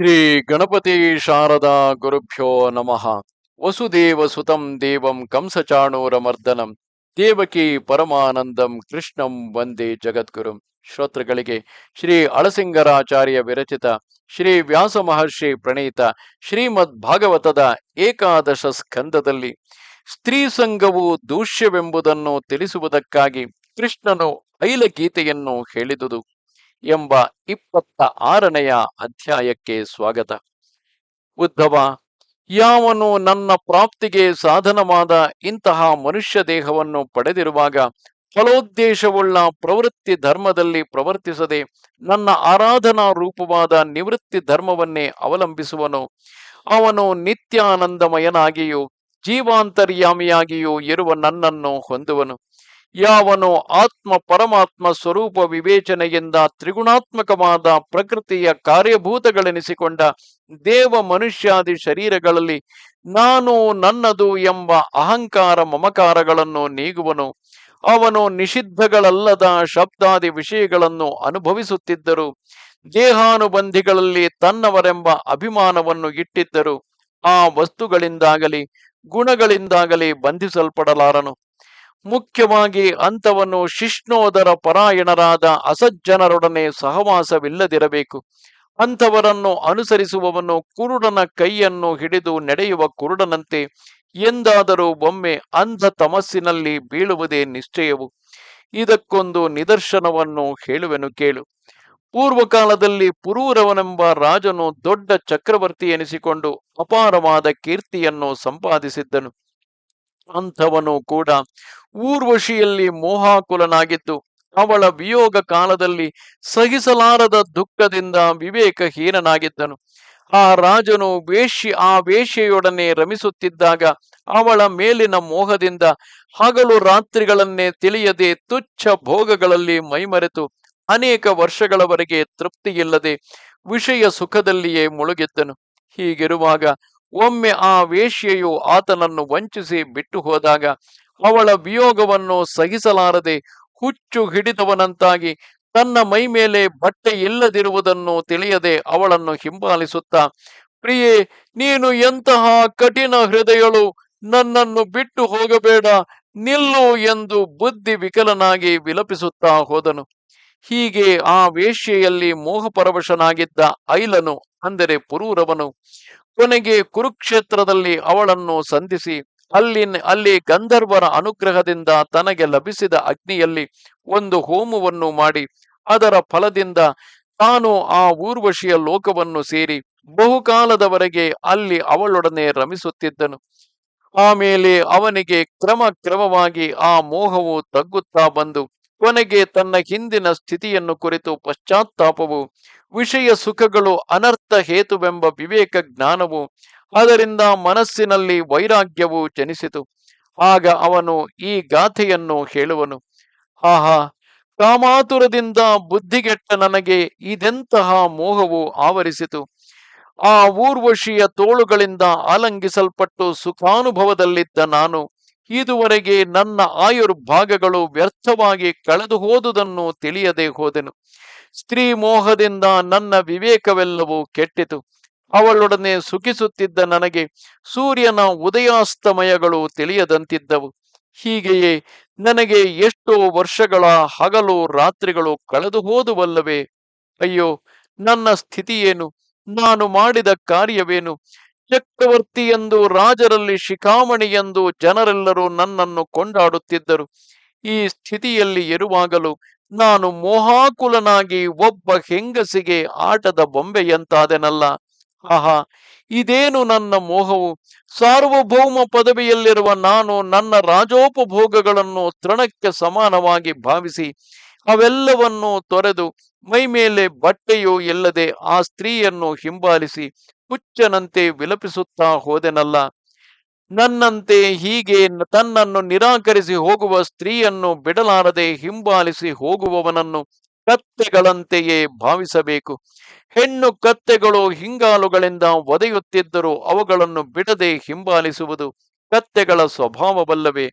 ಶ್ರೀ ಗಣಪತಿ ಶಾರದಾ ಗುರುಭ್ಯೋ ನಮಃ. ವಸುದೇವ ಸುತಂ ದೇವಂ ಕಂಸಚಾಣೂರಮರ್ದನಂ. ದೇವಕಿ ಪರಮಾನಂದಂ ಕೃಷ್ಣಂ ವಂದೇ ಜಗದ್ಗುರು. ಶ್ರೋತೃಗಳಿಗೆ ಶ್ರೀ ಅಳಸಿಂಗರಾಚಾರ್ಯ ವಿರಚಿತ ಶ್ರೀ ವ್ಯಾಸ ಮಹರ್ಷಿ ಪ್ರಣೀತ ಶ್ರೀಮದ್ ಭಾಗವತದ ಏಕಾದಶ ಸ್ಕಂದದಲ್ಲಿ ಸ್ತ್ರೀ ಸಂಘವು ದೂಷ್ಯವೆಂಬುದನ್ನು ತಿಳಿಸುವುದಕ್ಕಾಗಿ ಕೃಷ್ಣನು ಐಲ ಗೀತೆಯನ್ನು ಹೇಳಿದುದು. ಎಂಬ ಇಪ್ಪತ್ತ ಆರನೆಯ ಅಧ್ಯಾಯಕ್ಕೆ ಸ್ವಾಗತ. ಉದ್ಧವ, ಯಾವನು ನನ್ನ ಪ್ರಾಪ್ತಿಗೆ ಸಾಧನವಾದ ಇಂತಹ ಮನುಷ್ಯ ದೇಹವನ್ನು ಪಡೆದಿರುವಾಗ ಫಲೋದ್ದೇಶವುಳ್ಳ ಪ್ರವೃತ್ತಿ ಧರ್ಮದಲ್ಲಿ ಪ್ರವರ್ತಿಸದೆ ನನ್ನ ಆರಾಧನಾ ರೂಪವಾದ ನಿವೃತ್ತಿ ಧರ್ಮವನ್ನೇ ಅವಲಂಬಿಸುವನು. ಅವನು ನಿತ್ಯಾನಂದಮಯನಾಗಿಯೂ ಜೀವಾಂತರ್ಯಾಮಿಯಾಗಿಯೂ ಇರುವ ನನ್ನನ್ನು ಹೊಂದುವನು. ಯಾವನು ಆತ್ಮ ಪರಮಾತ್ಮ ಸ್ವರೂಪ ವಿವೇಚನೆಯಿಂದ ತ್ರಿಗುಣಾತ್ಮಕವಾದ ಪ್ರಕೃತಿಯ ಕಾರ್ಯಭೂತಗಳೆನಿಸಿಕೊಂಡ ದೇವ ಮನುಷ್ಯಾದಿ ಶರೀರಗಳಲ್ಲಿ ನಾನು ನನ್ನದು ಎಂಬ ಅಹಂಕಾರ ಮಮಕಾರಗಳನ್ನು ನೀಗುವನು. ಅವನು ನಿಷಿದ್ಧಗಳಲ್ಲದ ಶಬ್ದಾದಿ ವಿಷಯಗಳನ್ನು ಅನುಭವಿಸುತ್ತಿದ್ದರು. ದೇಹಾನುಬಂಧಿಗಳಲ್ಲಿ ತನ್ನವರೆಂಬ ಅಭಿಮಾನವನ್ನು ಇಟ್ಟಿದ್ದರು. ಆ ವಸ್ತುಗಳಿಂದಾಗಲಿ, ಗುಣಗಳಿಂದಾಗಲಿ ಬಂಧಿಸಲ್ಪಡಲಾರನು. ಮುಖ್ಯವಾಗಿ ಅಂಥವನು ಶಿಷ್ಣೋದರ ಪರಾಯಣರಾದ ಅಸಜ್ಜನರೊಡನೆ ಸಹವಾಸವಿಲ್ಲದಿರಬೇಕು. ಅಂಥವರನ್ನು ಅನುಸರಿಸುವವನು ಕುರುಡನ ಕೈಯನ್ನು ಹಿಡಿದು ನಡೆಯುವ ಕುರುಡನಂತೆ ಎಂದಾದರೂ ಒಮ್ಮೆ ಅಂಧ ತಮಸ್ಸಿನಲ್ಲಿ ಬೀಳುವುದೇ ನಿಶ್ಚಯವು. ಇದಕ್ಕೊಂದು ನಿದರ್ಶನವನ್ನು ಹೇಳುವೆನು ಕೇಳು. ಪೂರ್ವಕಾಲದಲ್ಲಿ ಪುರೂರವನೆಂಬ ರಾಜನು ದೊಡ್ಡ ಚಕ್ರವರ್ತಿ ಎನಿಸಿಕೊಂಡು ಅಪಾರವಾದ ಕೀರ್ತಿಯನ್ನು ಸಂಪಾದಿಸಿದ್ದನು. ಅಂಥವನು ಕೂಡ ಊರ್ವಶಿಯಲ್ಲಿ ಮೋಹಾಕುಲನಾಗಿದ್ದು, ಅವಳ ವಿಯೋಗ ಕಾಲದಲ್ಲಿ ಸಹಿಸಲಾರದ ದುಃಖದಿಂದ ವಿವೇಕಹೀನನಾಗಿದ್ದನು. ಆ ರಾಜನು ವೇಷಿ ಆ ವೇಶ್ಯೆಯೊಡನೆ ರಮಿಸುತ್ತಿದ್ದಾಗ ಅವಳ ಮೇಲಿನ ಮೋಹದಿಂದ ಹಗಲು ರಾತ್ರಿಗಳನ್ನೇ ತಿಳಿಯದೆ ತುಚ್ಛ ಭೋಗಗಳಲ್ಲಿ ಮೈಮರೆತು ಅನೇಕ ವರ್ಷಗಳವರೆಗೆ ತೃಪ್ತಿಯಿಲ್ಲದೆ ವಿಷಯ ಸುಖದಲ್ಲಿಯೇ ಮುಳುಗಿದ್ದನು. ಹೀಗಿರುವಾಗ ಒಮ್ಮೆ ಆ ವೇಶ್ಯೆಯು ಆತನನ್ನು ವಂಚಿಸಿ ಬಿಟ್ಟು ಹೋದಾಗ ಅವಳ ವಿಯೋಗವನ್ನು ಸಹಿಸಲಾರದೆ ಹುಚ್ಚು ಹಿಡಿದವನಂತಾಗಿ ತನ್ನ ಮೈ ಮೇಲೆ ಬಟ್ಟೆ ಇಲ್ಲದಿರುವುದನ್ನು ತಿಳಿಯದೆ ಅವಳನ್ನು ಹಿಂಬಾಲಿಸುತ್ತಾ, ಪ್ರಿಯೆ, ನೀನು ಎಂತಹ ಕಠಿಣ ಹೃದಯಳು, ನನ್ನನ್ನು ಬಿಟ್ಟು ಹೋಗಬೇಡ, ನಿಲ್ಲು ಎಂದು ಬುದ್ಧಿ ವಿಕಲನಾಗಿ ವಿಲಪಿಸುತ್ತಾ ಹೋದನು. ಹೀಗೆ ಆ ವೇಶ್ಯೆಯಲ್ಲಿ ಮೋಹಪರವಶನಾಗಿದ್ದ ಐಲನು, ಅಂದರೆ ಪುರೂರವನು ಕೊನೆಗೆ ಕುರುಕ್ಷೇತ್ರದಲ್ಲಿ ಅವಳನ್ನು ಸಂಧಿಸಿ ಅಲ್ಲಿ ಅಲ್ಲಿ ಗಂಧರ್ವರ ಅನುಗ್ರಹದಿಂದ ತನಗೆ ಲಭಿಸಿದ ಅಗ್ನಿಯಲ್ಲಿ ಒಂದು ಹೋಮವನ್ನು ಮಾಡಿ ಅದರ ಫಲದಿಂದ ತಾನು ಆ ಊರ್ವಶಿಯ ಲೋಕವನ್ನು ಸೇರಿ ಬಹುಕಾಲದವರೆಗೆ ಅಲ್ಲಿ ಅವಳೊಡನೆ ರಮಿಸುತ್ತಿದ್ದನು. ಆಮೇಲೆ ಅವನಿಗೆ ಕ್ರಮ ಕ್ರಮವಾಗಿ ಆ ಮೋಹವು ತಗ್ಗುತ್ತಾ ಬಂದು ಕೊನೆಗೆ ತನ್ನ ಹಿಂದಿನ ಸ್ಥಿತಿಯನ್ನು ಕುರಿತು ಪಶ್ಚಾತ್ತಾಪವು ವಿಷಯ ಸುಖಗಳು ಅನರ್ಥ ಹೇತುವೆಂಬ ವಿವೇಕ ಜ್ಞಾನವು ಅದರಿಂದ ಮನಸ್ಸಿನಲ್ಲಿ ವೈರಾಗ್ಯವು ಜನಿಸಿತು. ಆಗ ಅವನು ಈ ಗಾಥೆಯನ್ನು ಹೇಳುವನು. ಆಹಾ, ಕಾಮಾತುರದಿಂದ ಬುದ್ಧಿಗೆಟ್ಟ ನನಗೆ ಇದೆಂತಹ ಮೋಹವು ಆವರಿಸಿತು. ಆ ಊರ್ವಶಿಯ ತೋಳುಗಳಿಂದ ಆಲಂಗಿಸಲ್ಪಟ್ಟು ಸುಖಾನುಭವದಲ್ಲಿದ್ದ ನಾನು ಇದುವರೆಗೆ ನನ್ನ ಆಯುರ್ಭಾಗಗಳು ವ್ಯರ್ಥವಾಗಿ ಕಳೆದು ಹೋದುದನ್ನು ತಿಳಿಯದೆ ಹೋದೆನು. ಸ್ತ್ರೀ ಮೋಹದಿಂದ ನನ್ನ ವಿವೇಕವೆಲ್ಲವೂ ಕೆಟ್ಟಿತು. ಅವಳೊಡನೆ ಸುಖಿಸುತ್ತಿದ್ದ ನನಗೆ ಸೂರ್ಯನ ಉದಯಾಸ್ತಮಯಗಳು ತಿಳಿಯದಂತಿದ್ದವು. ಹೀಗೆಯೇ ನನಗೆ ಎಷ್ಟೋ ವರ್ಷಗಳ ಹಗಲು ರಾತ್ರಿಗಳು ಕಳೆದು ಹೋದುವಲ್ಲವೇ? ಅಯ್ಯೋ, ನನ್ನ ಸ್ಥಿತಿಯೇನು? ನಾನು ಮಾಡಿದ ಕಾರ್ಯವೇನು? ಚಕ್ರವರ್ತಿ ಎಂದು ರಾಜರಲ್ಲಿ ಶಿಖಾಮಣಿ ಎಂದು ಜನರೆಲ್ಲರೂ ನನ್ನನ್ನು ಕೊಂಡಾಡುತ್ತಿದ್ದರು. ಈ ಸ್ಥಿತಿಯಲ್ಲಿ ಇರುವಾಗಲೂ ನಾನು ಮೋಹಾಕುಲನಾಗಿ ಒಬ್ಬ ಹೆಂಗಸಿಗೆ ಆಟದ ಬೊಂಬೆಯಂತಾದೆನಲ್ಲ ಆಹಾ, ಇದೇನು ನನ್ನ ಮೋಹವು? ಸಾರ್ವಭೌಮ ಪದವಿಯಲ್ಲಿರುವ ನಾನು ನನ್ನ ರಾಜೋಪಭೋಗಗಳನ್ನು ತೃಣಕ್ಕೆ ಸಮಾನವಾಗಿ ಭಾವಿಸಿ ಅವೆಲ್ಲವನ್ನೂ ತೊರೆದು ಮೈಮೇಲೆ ಬಟ್ಟೆಯೂ ಇಲ್ಲದೆ ಆ ಸ್ತ್ರೀಯನ್ನು ಹಿಂಬಾಲಿಸಿ ಹುಚ್ಚನಂತೆ ವಿಲಪಿಸುತ್ತಾ ಹೋದೆನಲ್ಲ? ನನ್ನಂತೆ ಹೀಗೆ ತನ್ನನ್ನು ನಿರಾಕರಿಸಿ ಹೋಗುವ ಸ್ತ್ರೀಯನ್ನು ಬಿಡಲಾರದೆ ಹಿಂಬಾಲಿಸಿ ಹೋಗುವವನನ್ನು ಕತ್ತೆಗಳಂತೆಯೇ ಭಾವಿಸಬೇಕು. ಹೆಣ್ಣು ಕತ್ತೆಗಳು ಹಿಂಗಾಲುಗಳಿಂದ ಒದೆಯುತ್ತಿದ್ದರೂ ಅವುಗಳನ್ನು ಬಿಡದೆ ಹಿಂಬಾಲಿಸುವುದು ಕತ್ತೆಗಳ ಸ್ವಭಾವವಲ್ಲವೇ.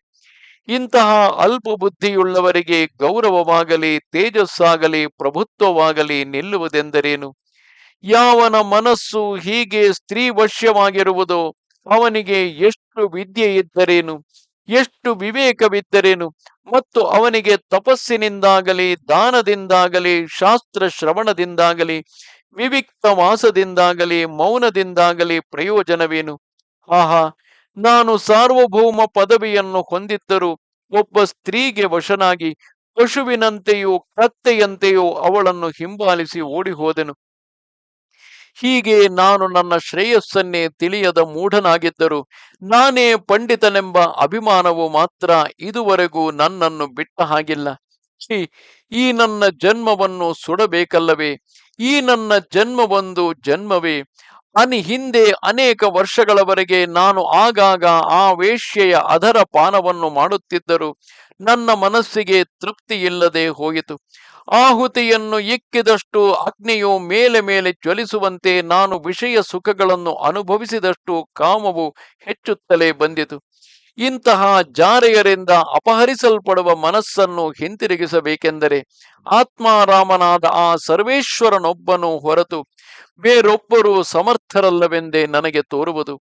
ಇಂತಹ ಅಲ್ಪ ಬುದ್ಧಿಯುಳ್ಳವರಿಗೆ ಗೌರವವಾಗಲಿ, ತೇಜಸ್ಸಾಗಲಿ, ಪ್ರಭುತ್ವವಾಗಲಿ ನಿಲ್ಲುವುದೆಂದರೇನು? ಯಾವನ ಮನಸ್ಸು ಹೀಗೆ ಸ್ತ್ರೀ ವಶ್ಯವಾಗಿರುವುದೋ ಅವನಿಗೆ ಎಷ್ಟು ವಿದ್ಯೆ ಇದ್ದರೇನು ಎಷ್ಟು ವಿವೇಕವಿದ್ದರೇನು, ಮತ್ತು ಅವನಿಗೆ ತಪಸ್ಸಿನಿಂದಾಗಲಿ, ದಾನದಿಂದಾಗಲಿ ಶಾಸ್ತ್ರ ಶ್ರವಣದಿಂದಾಗಲಿ ವಿವಿಕ್ತ ವಾಸದಿಂದಾಗಲಿ ಮೌನದಿಂದಾಗಲಿ ಪ್ರಯೋಜನವೇನು? ಆಹಾ, ನಾನು ಸಾರ್ವಭೌಮ ಪದವಿಯನ್ನು ಹೊಂದಿದ್ದರೂ ಒಬ್ಬ ಸ್ತ್ರೀಗೆ ವಶನಾಗಿ ಪಶುವಿನಂತೆಯೂ ಕತ್ತೆಯಂತೆಯೂ ಅವಳನ್ನು ಹಿಂಬಾಲಿಸಿ ಓಡಿ ಹೋದೆನು ಹೀಗೆ ನಾನು ನನ್ನ ಶ್ರೇಯಸ್ಸನ್ನೇ ತಿಳಿಯದ ಮೂಢನಾಗಿದ್ದರು ನಾನೇ ಪಂಡಿತನೆಂಬ ಅಭಿಮಾನವು ಮಾತ್ರ ಇದುವರೆಗೂ ನನ್ನನ್ನು ಬಿಟ್ಟ ಹಾಗಿಲ್ಲ. ಈ ನನ್ನ ಜನ್ಮವನ್ನು ಸುಡಬೇಕಲ್ಲವೇ? ಈ ನನ್ನ ಜನ್ಮವೊಂದು ಜನ್ಮವೇ? ಅನಿ ಹಿಂದೆ ಅನೇಕ ವರ್ಷಗಳವರೆಗೆ ನಾನು ಆಗಾಗ ಆ ವೇಶ್ಯೆಯ ಅದರ ಪಾನವನ್ನು ಮಾಡುತ್ತಿದ್ದರು ನನ್ನ ಮನಸ್ಸಿಗೆ ತೃಪ್ತಿ ಇಲ್ಲದೆ ಹೋಯಿತು. ಆಹುತಿಯನ್ನು ಇಕ್ಕಿದಷ್ಟು ಅಗ್ನಿಯು ಮೇಲೆ ಮೇಲೆ ಜ್ವಲಿಸುವಂತೆ ನಾನು ವಿಷಯ ಸುಖಗಳನ್ನು ಅನುಭವಿಸಿದಷ್ಟು ಕಾಮವು ಹೆಚ್ಚುತ್ತಲೇ ಬಂದಿತು. ಇಂತಹ ಜಾರೆಯರಿಂದ ಅಪಹರಿಸಲ್ಪಡುವ ಮನಸ್ಸನ್ನು ಹಿಂತಿರುಗಿಸಬೇಕೆಂದರೆ ಆತ್ಮಾರಾಮನಾದ ಆ ಸರ್ವೇಶ್ವರನೊಬ್ಬನು ಹೊರತು ಬೇರೊಬ್ಬರು ಸಮರ್ಥರಲ್ಲವೆಂದೇ ನನಗೆ ತೋರುವುದು.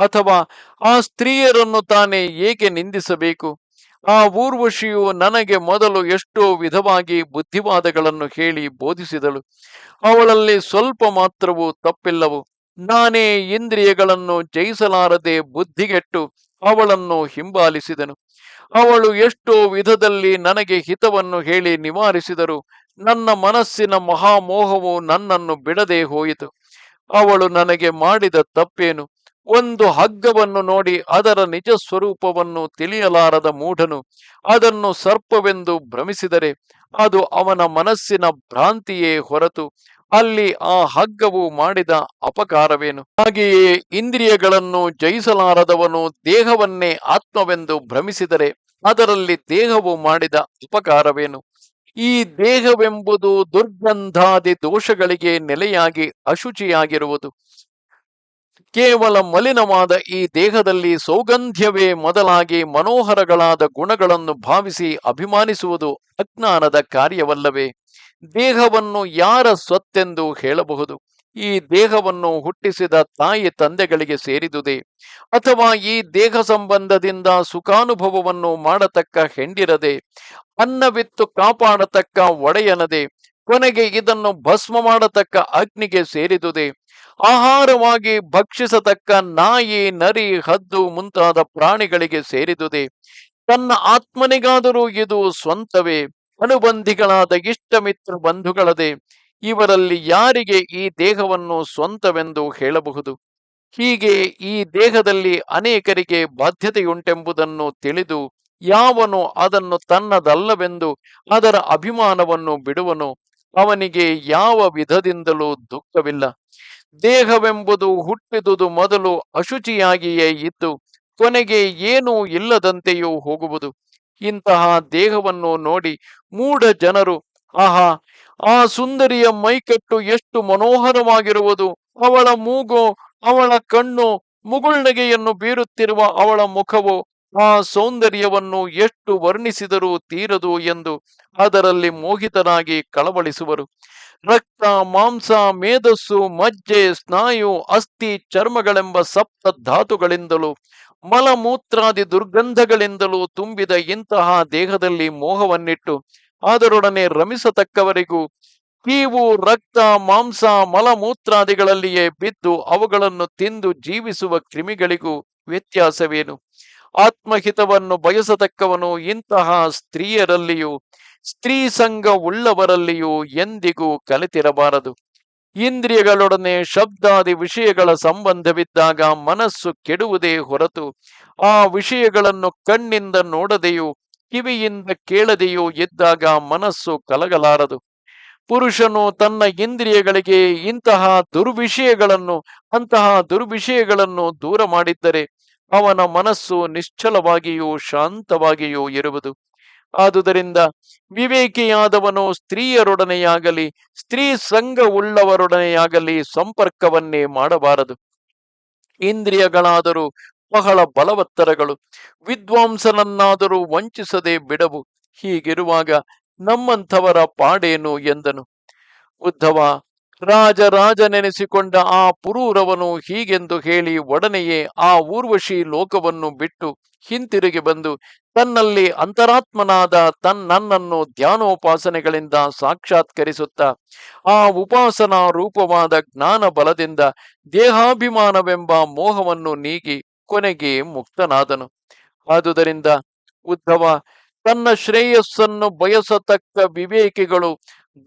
ಅಥವಾ ಆ ಸ್ತ್ರೀಯರನ್ನು ತಾನೇ ಏಕೆ ನಿಂದಿಸಬೇಕು? ಆ ಊರ್ವಶಿಯು ನನಗೆ ಮೊದಲು ಎಷ್ಟೋ ವಿಧವಾಗಿ ಬುದ್ಧಿವಾದಗಳನ್ನು ಹೇಳಿ ಬೋಧಿಸಿದಳು. ಅವಳಲ್ಲಿ ಸ್ವಲ್ಪ ಮಾತ್ರವೂ ತಪ್ಪಿಲ್ಲವು. ನಾನೇ ಇಂದ್ರಿಯಗಳನ್ನು ಜಯಿಸಲಾರದೆ ಬುದ್ಧಿಗೆಟ್ಟು ಅವಳನ್ನು ಹಿಂಬಾಲಿಸಿದನು. ಅವಳು ಎಷ್ಟೋ ವಿಧದಲ್ಲಿ ನನಗೆ ಹಿತವನ್ನು ಹೇಳಿ ನಿವಾರಿಸಿದರು. ನನ್ನ ಮನಸ್ಸಿನ ಮಹಾಮೋಹವು ನನ್ನನ್ನು ಬಿಡದೆ ಹೋಯಿತು. ಅವಳು ನನಗೆ ಮಾಡಿದ ತಪ್ಪೇನು? ಒಂದು ಹಗ್ಗವನ್ನು ನೋಡಿ ಅದರ ನಿಜ ಸ್ವರೂಪವನ್ನು ತಿಳಿಯಲಾರದ ಮೂಢನು ಅದನ್ನು ಸರ್ಪವೆಂದು ಭ್ರಮಿಸಿದರೆ ಅದು ಅವನ ಮನಸ್ಸಿನ ಭ್ರಾಂತಿಯೇ ಹೊರತು ಅಲ್ಲಿ ಆ ಹಗ್ಗವು ಮಾಡಿದ ಅಪಕಾರವೇನು? ಹಾಗೆಯೇ ಇಂದ್ರಿಯಗಳನ್ನು ಜಯಿಸಲಾರದವನು ದೇಹವನ್ನೇ ಆತ್ಮವೆಂದು ಭ್ರಮಿಸಿದರೆ ಅದರಲ್ಲಿ ದೇಹವು ಮಾಡಿದ ಉಪಕಾರವೇನು ಈ ದೇಹವೆಂಬುದು ದುರ್ಗಂಧಾದಿ ದೋಷಗಳಿಗೆ ನೆಲೆಯಾಗಿ ಅಶುಚಿಯಾಗಿರುವುದು. ಕೇವಲ ಮಲಿನವಾದ ಈ ದೇಹದಲ್ಲಿ ಸೌಗಂಧ್ಯವೇ ಮೊದಲಾಗಿ ಮನೋಹರಗಳಾದ ಗುಣಗಳನ್ನು ಭಾವಿಸಿ ಅಭಿಮಾನಿಸುವುದು ಅಜ್ಞಾನದ ಕಾರ್ಯವಲ್ಲವೇ? ದೇಹವನ್ನು ಯಾರ ಸ್ವತ್ತೆಂದು ಹೇಳಬಹುದು? ಈ ದೇಹವನ್ನು ಹುಟ್ಟಿಸಿದ ತಾಯಿ ತಂದೆಗಳಿಗೆ ಸೇರಿದುದೇ? ಅಥವಾ ಈ ದೇಹ ಸಂಬಂಧದಿಂದ ಸುಖಾನುಭವವನ್ನು ಮಾಡತಕ್ಕ ಹೆಂಡಿರದೆ? ಅನ್ನವಿತ್ತು ಕಾಪಾಡತಕ್ಕ ಒಡೆಯನದೆ? ಕೊನೆಗೆ ಇದನ್ನು ಭಸ್ಮ ಮಾಡತಕ್ಕ ಅಗ್ನಿಗೆ ಸೇರಿದುದೇ? ಆಹಾರವಾಗಿ ಭಕ್ಷಿಸತಕ್ಕ ನಾಯಿ, ನರಿ, ಹದ್ದು ಮುಂತಾದ ಪ್ರಾಣಿಗಳಿಗೆ ಸೇರಿದುದೇ. ತನ್ನ ಆತ್ಮನಿಗಾದರೂ ಇದು ಸ್ವಂತವೇ. ಅನುಬಂಧಿಗಳಾದ ಇಷ್ಟ ಮಿತ್ರ ಬಂಧುಗಳದೆ. ಇವರಲ್ಲಿ ಯಾರಿಗೆ ಈ ದೇಹವನ್ನು ಸ್ವಂತವೆಂದು ಹೇಳಬಹುದು? ಹೀಗೆ ಈ ದೇಹದಲ್ಲಿ ಅನೇಕರಿಗೆ ಬಾಧ್ಯತೆಯುಂಟೆಂಬುದನ್ನು ತಿಳಿದು ಯಾವನು ಅದನ್ನು ತನ್ನದಲ್ಲವೆಂದು ಅದರ ಅಭಿಮಾನವನ್ನು ಬಿಡುವನು? ಅವನಿಗೆ ಯಾವ ವಿಧದಿಂದಲೂ ದುಃಖವಿಲ್ಲ. ದೇಹವೆಂಬುದು ಹುಟ್ಟಿದುದು ಮೊದಲು ಅಶುಚಿಯಾಗಿಯೇ ಇದ್ದು, ಕೊನೆಗೆ ಏನೂ ಇಲ್ಲದಂತೆಯೂ ಹೋಗುವುದು. ಇಂತಹ ದೇಹವನ್ನು ನೋಡಿ ಮೂಢ ಜನರು, ಆಹಾ, ಆ ಸುಂದರಿಯ ಮೈಕಟ್ಟು ಎಷ್ಟು ಮನೋಹರವಾಗಿರುವುದು. ಅವಳ ಮೂಗು, ಅವಳ ಕಣ್ಣು, ಮುಗುಳ್ನಗೆಯನ್ನು ಬೀರುತ್ತಿರುವ ಅವಳ ಮುಖವು ಆ ಸೌಂದರ್ಯವನ್ನು ಎಷ್ಟು ವರ್ಣಿಸಿದರೂ ತೀರದು ಎಂದು ಅದರಲ್ಲಿ ಮೋಹಿತರಾಗಿ ಕಳವಳಿಸುವರು. ರಕ್ತ, ಮಾಂಸ, ಮೇಧಸ್ಸು, ಮಜ್ಜೆ, ಸ್ನಾಯು, ಅಸ್ಥಿ, ಚರ್ಮಗಳೆಂಬ ಸಪ್ತ ಧಾತುಗಳಿಂದಲೂ, ಮಲಮೂತ್ರಾದಿ ದುರ್ಗಂಧಗಳಿಂದಲೂ ತುಂಬಿದ ಇಂತಹ ದೇಹದಲ್ಲಿ ಮೋಹವನ್ನಿಟ್ಟು ಅದರೊಡನೆ ರಮಿಸತಕ್ಕವರಿಗೂ, ಕೀವು, ರಕ್ತ, ಮಾಂಸ, ಮಲಮೂತ್ರಾದಿಗಳಲ್ಲಿಯೇ ಬಿದ್ದು ಅವುಗಳನ್ನು ತಿಂದು ಜೀವಿಸುವ ಕ್ರಿಮಿಗಳಿಗೂ ವ್ಯತ್ಯಾಸವೇನು? ಆತ್ಮಹಿತವನ್ನು ಬಯಸತಕ್ಕವನು ಇಂತಹ ಸ್ತ್ರೀಯರಲ್ಲಿಯೂ ಸ್ತ್ರೀ ಸಂಘ ಉಳ್ಳವರಲ್ಲಿಯೂ ಎಂದಿಗೂ ಕಲಿತಿರಬಾರದು. ಇಂದ್ರಿಯಗಳೊಡನೆ ಶಬ್ದಾದಿ ವಿಷಯಗಳ ಸಂಬಂಧವಿದ್ದಾಗ ಮನಸ್ಸು ಕೆಡುವುದೇ ಹೊರತು, ಆ ವಿಷಯಗಳನ್ನು ಕಣ್ಣಿಂದ ನೋಡದೆಯೂ, ಕಿವಿಯಿಂದ ಕೇಳದೆಯೂ ಇದ್ದಾಗ ಮನಸ್ಸು ಕಲಗಲಾರದು. ಪುರುಷನು ತನ್ನ ಇಂದ್ರಿಯಗಳಿಗೆ ಇಂತಹ ದುರ್ವಿಷಯಗಳನ್ನು, ಅಂತಹ ದುರ್ವಿಷಯಗಳನ್ನು ದೂರ ಮಾಡಿದ್ದರೆ ಅವನ ಮನಸ್ಸು ನಿಶ್ಚಲವಾಗಿಯೂ ಶಾಂತವಾಗಿಯೂ ಇರುವುದು. ಆದುದರಿಂದ ವಿವೇಕಿಯಾದವನು ಸ್ತ್ರೀಯರೊಡನೆಯಾಗಲಿ, ಸ್ತ್ರೀ ಸಂಘ ಉಳ್ಳವರೊಡನೆಯಾಗಲಿ ಸಂಪರ್ಕವನ್ನೇ ಮಾಡಬಾರದು. ಇಂದ್ರಿಯಗಳಾದರೂ ಬಹಳ ಬಲವತ್ತರಗಳು, ವಿದ್ವಾಂಸನನ್ನಾದರೂ ವಂಚಿಸದೆ ಬಿಡವು. ಹೀಗಿರುವಾಗ ನಮ್ಮಂಥವರ ಪಾಡೇನು ಎಂದನು. ಉದ್ಧವ ರಾಜ ನೆನೆಸಿಕೊಂಡ ಆ ಪುರೂರವನು ಹೀಗೆಂದು ಹೇಳಿ ಒಡನೆಯೇ ಆ ಊರ್ವಶಿ ಲೋಕವನ್ನು ಬಿಟ್ಟು ಹಿಂತಿರುಗಿ ಬಂದು ತನ್ನಲ್ಲಿ ಅಂತರಾತ್ಮನಾದ ತನ್ನನ್ನು ಧ್ಯಾನೋಪಾಸನೆಗಳಿಂದ ಸಾಕ್ಷಾತ್ಕರಿಸುತ್ತ, ಆ ಉಪಾಸನಾ ರೂಪವಾದ ಜ್ಞಾನ ಬಲದಿಂದ ದೇಹಾಭಿಮಾನವೆಂಬ ಮೋಹವನ್ನು ನೀಗಿ ಕೊನೆಗೆ ಮುಕ್ತನಾದನು. ಆದುದರಿಂದ ಉದ್ಧವ, ತನ್ನ ಶ್ರೇಯಸ್ಸನ್ನು ಬಯಸತಕ್ಕ ವಿವೇಕಿಗಳು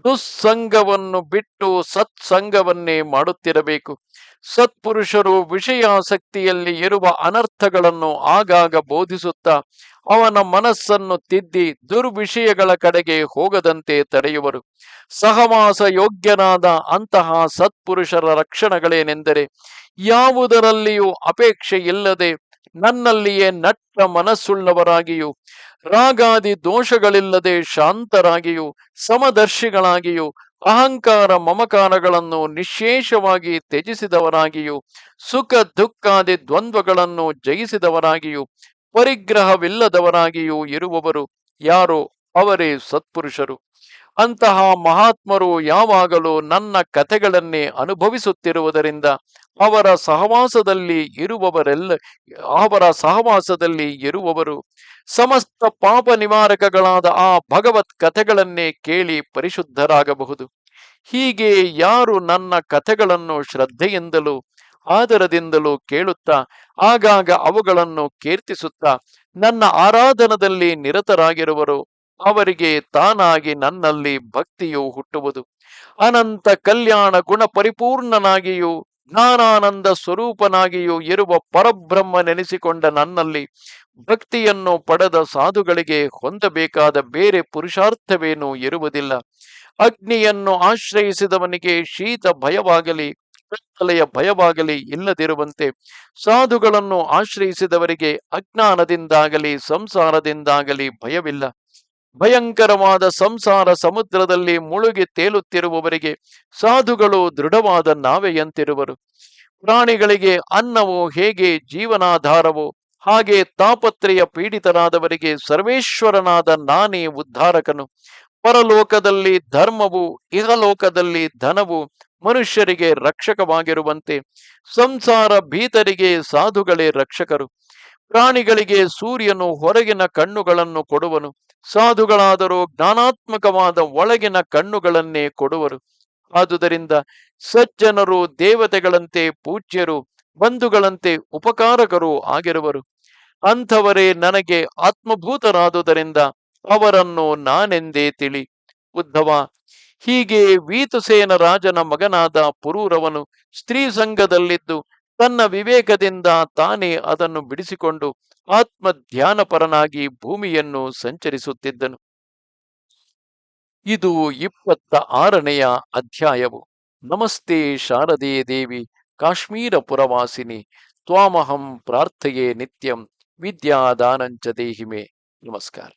ದುಸ್ಸಂಗವನ್ನು ಬಿಟ್ಟು ಸತ್ಸಂಗವನ್ನೇ ಮಾಡುತ್ತಿರಬೇಕು. ಸತ್ಪುರುಷರು ವಿಷಯಾಸಕ್ತಿಯಲ್ಲಿ ಇರುವ ಅನರ್ಥಗಳನ್ನು ಆಗಾಗ ಬೋಧಿಸುತ್ತಾ ಅವನ ಮನಸ್ಸನ್ನು ತಿದ್ದಿ ದುರ್ವಿಷಯಗಳ ಕಡೆಗೆ ಹೋಗದಂತೆ ತಡೆಯುವರು. ಸಹವಾಸ ಯೋಗ್ಯನಾದ ಅಂತಹ ಸತ್ಪುರುಷರ ಲಕ್ಷಣಗಳೇನೆಂದರೆ ಯಾವುದರಲ್ಲಿಯೂ ಅಪೇಕ್ಷೆ ಇಲ್ಲದೆ ನನ್ನಲ್ಲಿಯೇ ನಟ್ಟ ಮನಸ್ಸುಳ್ಳವರಾಗಿಯೂ ರಾಗಾದಿ ದೋಷಗಳಿಲ್ಲದೆ ಶಾಂತರಾಗಿಯೂ, ಸಮದರ್ಶಿಗಳಾಗಿಯೂ, ಅಹಂಕಾರ ಮಮಕಾರಗಳನ್ನು ನಿಶೇಷವಾಗಿ ತ್ಯಜಿಸಿದವರಾಗಿಯೂ, ಸುಖ ದುಃಖಾದಿ ದ್ವಂದ್ವಗಳನ್ನು ಜಯಿಸಿದವರಾಗಿಯೂ, ಪರಿಗ್ರಹವಿಲ್ಲದವರಾಗಿಯೂ ಇರುವವರು ಯಾರೋ ಅವರೇ ಸತ್ಪುರುಷರು. ಅಂತಹ ಮಹಾತ್ಮರು ಯಾವಾಗಲೂ ನನ್ನ ಕಥೆಗಳನ್ನೇ ಅನುಭವಿಸುತ್ತಿರುವುದರಿಂದ ಅವರ ಸಹವಾಸದಲ್ಲಿ ಇರುವವರೆಲ್ಲ, ಅವರ ಸಹವಾಸದಲ್ಲಿ ಇರುವವರು ಸಮಸ್ತ ಪಾಪ ನಿವಾರಕಗಳಾದ ಆ ಭಗವತ್ ಕಥೆಗಳನ್ನೇ ಕೇಳಿ ಪರಿಶುದ್ಧರಾಗಬಹುದು. ಹೀಗೆ ಯಾರು ನನ್ನ ಕಥೆಗಳನ್ನು ಶ್ರದ್ಧೆಯಿಂದಲೂ ಆದರದಿಂದಲೂ ಕೇಳುತ್ತಾ, ಆಗಾಗ ಅವುಗಳನ್ನು ಕೀರ್ತಿಸುತ್ತಾ, ನನ್ನ ಆರಾಧನದಲ್ಲಿ ನಿರತರಾಗಿರುವರು. ಅವರಿಗೆ ತಾನಾಗಿ ನನ್ನಲ್ಲಿ ಭಕ್ತಿಯು ಹುಟ್ಟುವುದು. ಅನಂತ ಕಲ್ಯಾಣ ಗುಣ ಪರಿಪೂರ್ಣನಾಗಿಯೂ, ಜ್ಞಾನಾನಂದ ಸ್ವರೂಪನಾಗಿಯೂ ಇರುವ ಪರಬ್ರಹ್ಮ ನೆನೆಸಿಕೊಂಡ ನನ್ನಲ್ಲಿ ಭಕ್ತಿಯನ್ನು ಪಡೆದ ಸಾಧುಗಳಿಗೆ ಹೊಂದಬೇಕಾದ ಬೇರೆ ಪುರುಷಾರ್ಥವೇನೂ ಇರುವುದಿಲ್ಲ. ಅಗ್ನಿಯನ್ನು ಆಶ್ರಯಿಸಿದವನಿಗೆ ಶೀತ ಭಯವಾಗಲಿ, ಕತ್ತಲೆಯ ಭಯವಾಗಲಿ ಇಲ್ಲದಿರುವಂತೆ ಸಾಧುಗಳನ್ನು ಆಶ್ರಯಿಸಿದವರಿಗೆ ಅಜ್ಞಾನದಿಂದಾಗಲಿ, ಸಂಸಾರದಿಂದಾಗಲಿ ಭಯವಿಲ್ಲ. ಭಯಂಕರವಾದ ಸಂಸಾರ ಸಮುದ್ರದಲ್ಲಿ ಮುಳುಗಿ ತೇಲುತ್ತಿರುವವರಿಗೆ ಸಾಧುಗಳು ದೃಢವಾದ ನಾವೆಯಂತಿರುವರು. ಪ್ರಾಣಿಗಳಿಗೆ ಅನ್ನವು, ಹೇಗೆ ಜೀವನಾಧಾರವೋ, ಹಾಗೆ ತಾಪತ್ರೆಯ ಪೀಡಿತರಾದವರಿಗೆ ಸರ್ವೇಶ್ವರನಾದ ನಾನೇ ಉದ್ಧಾರಕನು. ಪರಲೋಕದಲ್ಲಿ ಧರ್ಮವು, ಇಹಲೋಕದಲ್ಲಿ ಧನವು ಮನುಷ್ಯರಿಗೆ ರಕ್ಷಕವಾಗಿರುವಂತೆ ಸಂಸಾರ ಭೀತರಿಗೆ ಸಾಧುಗಳೇ ರಕ್ಷಕರು. ಪ್ರಾಣಿಗಳಿಗೆ ಸೂರ್ಯನು ಹೊರಗಿನ ಕಣ್ಣುಗಳನ್ನು ಕೊಡುವನು. ಸಾಧುಗಳಾದರೂ ಜ್ಞಾನಾತ್ಮಕವಾದ ಒಳಗಿನ ಕಣ್ಣುಗಳನ್ನೇ ಕೊಡುವರು. ಆದುದರಿಂದ ಸಜ್ಜನರು ದೇವತೆಗಳಂತೆ ಪೂಜ್ಯರು, ಬಂಧುಗಳಂತೆ ಉಪಕಾರಕರು ಆಗಿರುವರು. ಅಂಥವರೇ ನನಗೆ ಆತ್ಮಭೂತರಾದುದರಿಂದ ಅವರನ್ನು ನಾನೆಂದೇ ತಿಳಿ. ಉದ್ಧವ, ಹೀಗೆ ವೀತುಸೇನ ರಾಜನ ಮಗನಾದ ಪುರೂರವನು ಸ್ತ್ರೀ ಸಂಘದಲ್ಲಿದ್ದು ತನ್ನ ವಿವೇಕದಿಂದ ತಾನೇ ಅದನ್ನು ಬಿಡಿಸಿಕೊಂಡು ಆತ್ಮ ಧ್ಯಾನಪರನಾಗಿ ಭೂಮಿಯನ್ನು ಸಂಚರಿಸುತ್ತಿದ್ದನು. ಇದು ಇಪ್ಪತ್ತ ಆರನೆಯ ಅಧ್ಯಾಯವು. ನಮಸ್ತೆ ಶಾರದೆ ದೇವಿ, ಕಾಶ್ಮೀರ ಪುರವಾಸಿನಿ, ತ್ವಾಮಹಂ ಪ್ರಾರ್ಥೆಯೇ ನಿತ್ಯಂ, ವಿದ್ಯಾದಾನಂಚ ದೇಹಿಮೆ. ನಮಸ್ಕಾರ.